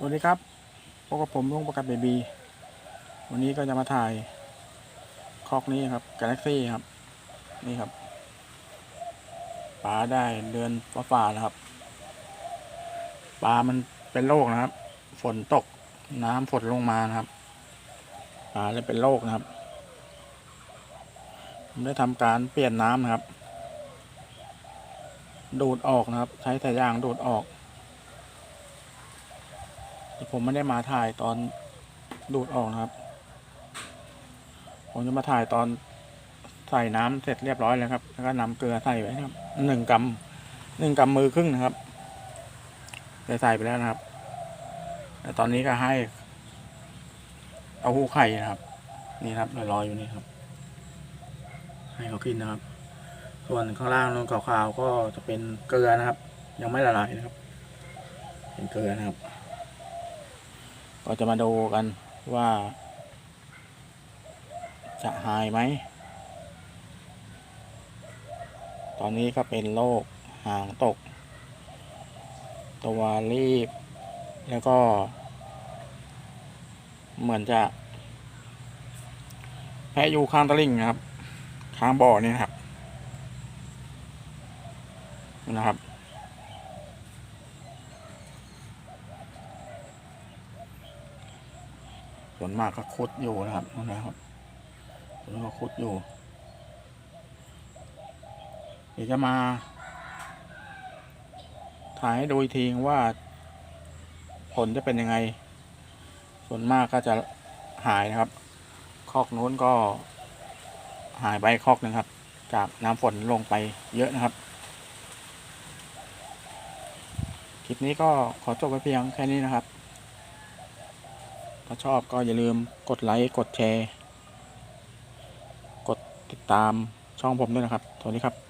สวัสดีครับพบกับผมลุงประกัดเบบีวันนี้ก็จะมาถ่ายคอกนี้ครับกาแล็กซี่ครับ นี่ครับปลาได้เดือนฟ้าๆแล้วครับปลามันเป็นโรคนะครับ ฝนตกน้ำฝนลงมานะครับปลาเลยเป็นโรคนะครับผมได้ทำการเปลี่ยนน้ำนะครับ ดูดออกนะครับ ใช้แต่ยางดูดออก แต่ผมไม่ได้มาถ่ายตอนดูดออกนะครับ ผมจะมาถ่ายตอนใส่น้ำเสร็จเรียบร้อยแล้วครับ แล้วก็นำเกลือใส่ไว้นะครับหนึ่งกำหนึ่งกำมือครึ่งนะครับได้ใส่ไปแล้วนะครับแต่ตอนนี้ก็ให้เอาหูไข่นะครับ นี่ครับลอยๆอยู่นี่ครับ ให้เขากินนะครับ ส่วนข้างล่างนู้นขาวๆก็จะเป็นเกลือนะครับ ยังไม่ละลายนะครับ เป็นเกลือนะครับ ก็จะมาดูกันว่า จะหายไหม ตอนนี้ก็เป็นโรคหางตก ตัวรีบ แล้วก็ เหมือนจะแพ้อยู่ข้างตะลิ่งนะครับ ข้างบ่อนี่นะครับ นะครับ ส่วนมากก็คุดอยู่นะครับนะครับส่วนมากก็คุดอยู่ เดี๋ยวจะมา ถ่ายให้ดูอีกทีว่าผลจะเป็นยังไง ส่วนมากก็จะหายนะครับ คอกนู้นก็หายไปคอกหนึ่งครับ จากน้ำฝนลงไปเยอะนะครับ คลิปนี้ก็ขอจบไปเพียงแค่นี้นะครับ ถ้าชอบก็อย่าลืมกดไลค์ กดแชร์ กดติดตามช่องผมด้วยนะครับสวัสดีครับ